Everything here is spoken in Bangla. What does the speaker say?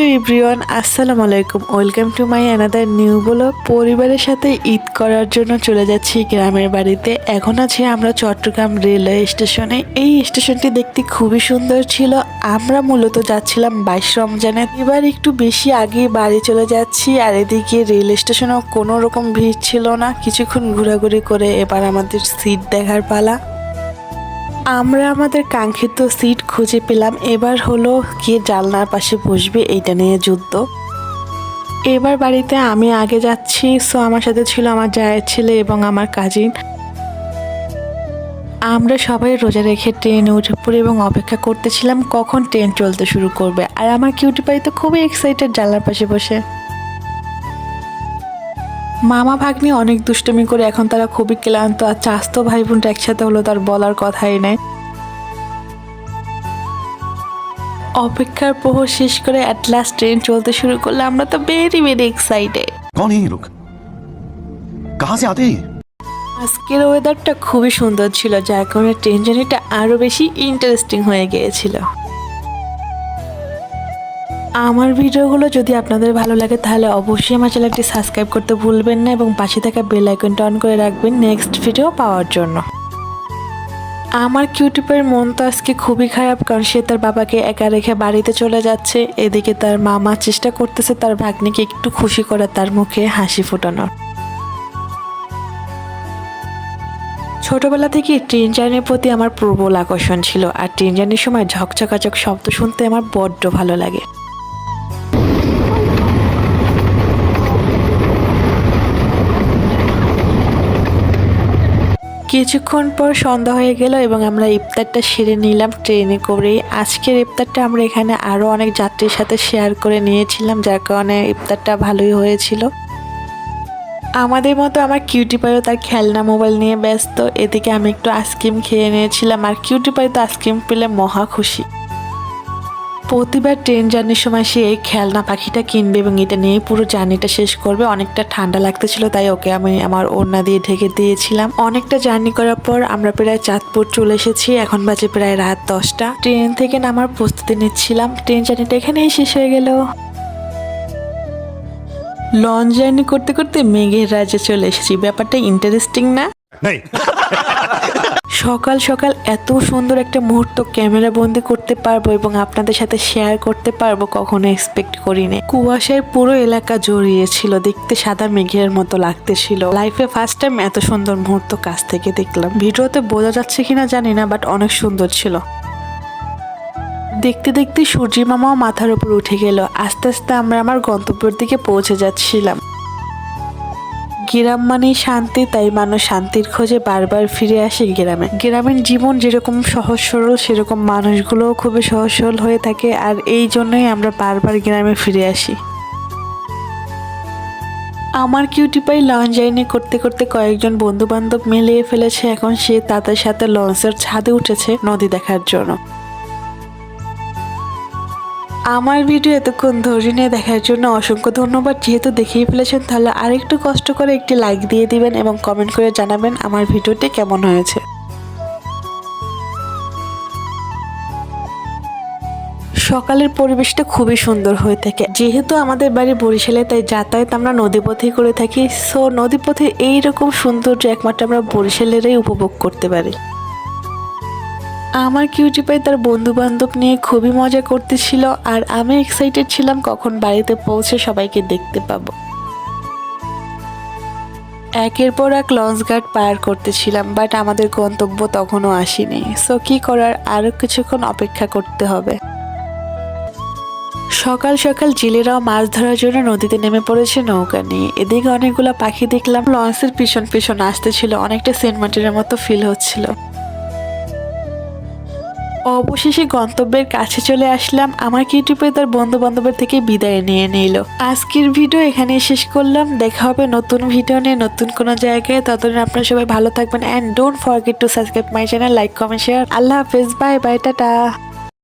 এভরিওয়ান, আসসালামু আলাইকুম। Welcome to my another new blog. পরিবারের সাথে ঈদ করার জন্য চলে যাচ্ছি গ্রামের বাড়িতে। এখন আছি আমরা চট্টগ্রাম রেলওয়ে স্টেশনে। এই স্টেশনটি দেখতে খুবই সুন্দর ছিল। আমরা মূলত যাচ্ছিলাম বাইশ রমজানে। এবার একটু বেশি আগে বাড়ি চলে যাচ্ছি আর এদিকে রেল স্টেশনেও কোনো রকম ভিড় ছিল না। কিছুক্ষণ ঘোরাঘুরি করে এবার আমাদের সিট দেখার পালা। আমরা আমাদের কাঙ্ক্ষিত সিট খুঁজে পেলাম। এবার হলো কে জানলার পাশে বসবে এইটা নিয়ে যুদ্ধ। এবার বাড়িতে আমি আগে যাচ্ছি, সো আমার সাথে ছিল আমার জায়ের ছেলে এবং আমার কাজিন আমরা সবাই রোজা রেখে ট্রেনে উঠে পড়ি এবং অপেক্ষা করতেছিলাম কখন ট্রেন চলতে শুরু করবে। আর আমার কিউটি পাই তো খুবই এক্সাইটেড জানলার পাশে বসে। মামা ভাগ্নি অনেক দুষ্টুমি করে এখন তারা খুবই ক্লান্ত আর চাস্তো ভাই বোনটা একসাথে হলো তার বলার কথাই নেই অপেক্ষার প্রহর শেষ করে অ্যাট লাস্ট ট্রেন চলতে শুরু করলে আমরা তো ভেরি ভেরি এক্সাইটেড कौन है ये लोग कहाँ से आते हैं ये? আজকের ওয়েদারটা খুবই সুন্দর ছিল যার কারণে ট্রেন জার্নিটা আরও বেশি ইন্টারেস্টিং হয়ে গিয়েছিল আমার ভিডিওগুলো যদি আপনাদের ভালো লাগে, তাহলে অবশ্যই আমার চ্যানেলটি সাবস্ক্রাইব করতে ভুলবেন না এবং পাশে থাকা বেল আইকনটা অন করে রাখবেন নেক্সট ভিডিও পাওয়ার জন্য। আমার কিউটিউবের মন তো আজকে খুবই খারাপ কারণ সে তার বাবাকে একা রেখে বাড়িতে চলে যাচ্ছে। এদিকে তার মামা চেষ্টা করতেছে তার ভাগ্নিকে একটু খুশি করার তার মুখে হাসি ফোটানোর। ছোটবেলা থেকে ট্রেন জার্নির প্রতি আমার প্রবল আকর্ষণ ছিল, আর ট্রেন জার্নির সময় ঝকঝকাঝক শব্দ শুনতে আমার বড্ড ভালো লাগে। কিছুক্ষণ পর সন্ধ্যা হয়ে গেল এবং আমরা ইফতারটা সেরে নিলাম ট্রেনে করে আজকের ইফতারটা আমরা এখানে আরও অনেক যাত্রীর সাথে শেয়ার করে নিয়েছিলাম, যার কারণে ইফতারটা ভালোই হয়েছিল। আমাদের মতো আমার কিউটি পাইও তার খেলনা মোবাইল নিয়ে ব্যস্ত, এদিকে আমি একটু আইসক্রিম খেয়ে নিয়েছিলাম, আর কিউটি পাই তো আইসক্রিম পেলে মহা খুশি। প্রতিবার ট্রেন জার্নির সময় সে এই খেলনা পাখিটা কিনবে এবং এটা নিয়ে পুরো জার্নিটা শেষ করবে। অনেকটা ঠান্ডা লাগতেছিল, তাই ওকে আমি আমার ওড়না দিয়ে ঢেকে দিয়েছিলাম। অনেকটা জার্নি করার পর আমরা প্রায় চাঁদপুর চলে এসেছি। এখন বাজে প্রায় রাত দশটা। ট্রেন থেকে নামার প্রস্তুতি নিচ্ছিলাম। ট্রেন জার্নিটা এখানেই শেষ হয়ে গেল। লঞ্চ জার্নি করতে করতে মেঘের রাজ্যে চলে এসেছি। ব্যাপারটা ইন্টারেস্টিং না? সকাল সকাল এত সুন্দর একটা মুহূর্ত ক্যামেরা বন্দি করতে পারব এবং আপনাদের সাথে শেয়ার করতে পারব, কখনো এক্সপেক্ট করিনি। কুয়াশায় পুরো এলাকা জড়িয়েছিল, দেখতে সাদা মেঘের মতো লাগতেছিল। লাইফে ফার্স্ট টাইম এত সুন্দর মুহূর্ত কাছ থেকে দেখলাম। ভিডিওতে বোঝা যাচ্ছে কিনা জানি না বাট অনেক সুন্দর ছিল। দেখতে দেখতে সূর্যি মামাও মাথার উপর উঠে গেল। আস্তে আস্তে আমরা আমার গন্তব্যের দিকে পৌঁছে যাচ্ছিলাম। গ্রাম মানেই শান্তি, তাই মানুষ শান্তির খোঁজে বারবার ফিরে আসে গ্রামে। গ্রামের জীবন যেরকম সহজ সরল, সেরকম মানুষগুলোও খুবই সহজ সরল হয়ে থাকে, আর এই জন্যই আমরা বারবার গ্রামে ফিরে আসি। আমার কিউটি পাই লঞ্চ জার্নি করতে করতে কয়েকজন বন্ধু বান্ধব মিলিয়ে ফেলেছে, এখন সে তাদের সাথে লঞ্চের ছাদে উঠেছে নদী দেখার জন্য। আমার ভিডিও এতক্ষণ ধৈর্য নিয়ে দেখার জন্য অসংখ্য ধন্যবাদ। যেহেতু দেখিয়ে ফেলেছেন, তাহলে আরেকটু কষ্ট করে একটি লাইক দিয়ে দিবেন এবং কমেন্ট করে জানাবেন আমার ভিডিওটি কেমন হয়েছে। সকালের পরিবেশটা খুবই সুন্দর হয়ে থাকে। যেহেতু আমাদের বাড়ি বরিশালে, তাই যাতায়াত আমরা নদীপথেই করে থাকি। সো নদীপথে এইরকম সৌন্দর্য একমাত্র আমরা বরিশালেরই উপভোগ করতে পারি। আমার কিউটি পাই তার বন্ধু বান্ধব নিয়ে খুবই মজা করতেছিল আর আমি এক্সাইটেড ছিলাম কখন বাড়িতে পৌঁছে সবাইকে দেখতে পাবো। একের পর এক লঞ্চ গার্ড পার করতেছিলাম বাট আমাদের গন্তব্য তখনও আসেনি। সো কি করার? আরও কিছুক্ষণ অপেক্ষা করতে হবে। সকাল সকাল জেলেরাও মাছ ধরার জন্য নদীতে নেমে পড়েছে নৌকা নিয়ে। এদিকে অনেকগুলো পাখি দেখলাম লঞ্চের পিছন পিছন আসতেছিল, অনেকটা সেন্ট মার্টিনের মতো ফিল হচ্ছিল। অবশেষে গন্তব্যের কাছে চলে আসলাম। আমার কিউটিউবে তার বন্ধু বান্ধবের থেকে বিদায় নিয়ে নিল। আজকের ভিডিও এখানে শেষ করলাম। দেখা হবে নতুন ভিডিও নিয়ে নতুন কোনো জায়গায়। ততদিন আপনারা সবাই ভালো থাকবেন। And don't forget to subscribe my channel like comment share আল্লাহ হাফেজ। Bye bye tata.